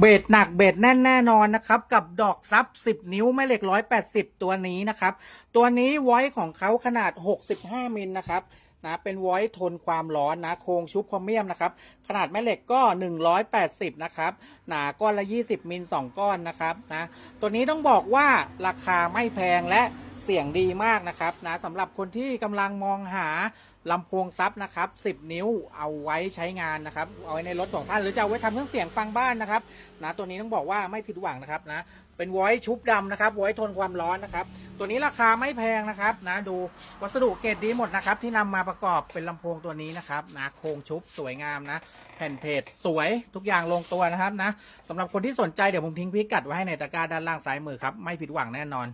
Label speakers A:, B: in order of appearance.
A: เบสหนักเบสแน่นแน่นอนนะครับ กับดอกซับ 10 นิ้วแม่เหล็ก 180 ตัวนี้นะครับ ตัวนี้ไว้ของเขาขนาด 65 มิลนะครับนะเป็นไว้ทนความร้อนนะโครงชุบคอมเมียมนะครับ ขนาดแม่เหล็กก็ 180 นะครับ หนาก้อนละ 20 มิล 2 ก้อนนะครับนะตัวนี้ต้องบอกว่าราคาไม่แพงและ เสียงดีมากนะครับนะสำหรับคนที่กำลังมองหาลำโพงซับนะครับ 10 นิ้วเอาไว้ใช้งานนะครับ เอาไว้ในรถของท่านหรือจะเอาไว้ทำเครื่องเสียงฟังบ้านนะครับนะตัวนี้ต้องบอกว่าไม่ผิดหวังนะครับนะเป็นไว้ชุบดำนะครับไว้ทนความร้อนนะครับ ตัวนี้ราคาไม่แพงนะครับนะดูวัสดุเกรดดีหมดนะครับที่นำมาประกอบเป็นลำโพงตัวนี้นะครับนะโครงชุบสวยงามนะแผ่นเพจสวยทุกอย่างลงตัวนะครับนะสำหรับคนที่สนใจเดี๋ยวผมทิ้งพิกัดไว้ให้ในตะกร้าด้านล่างซ้ายมือครับไม่ผิดหวังแน่นอน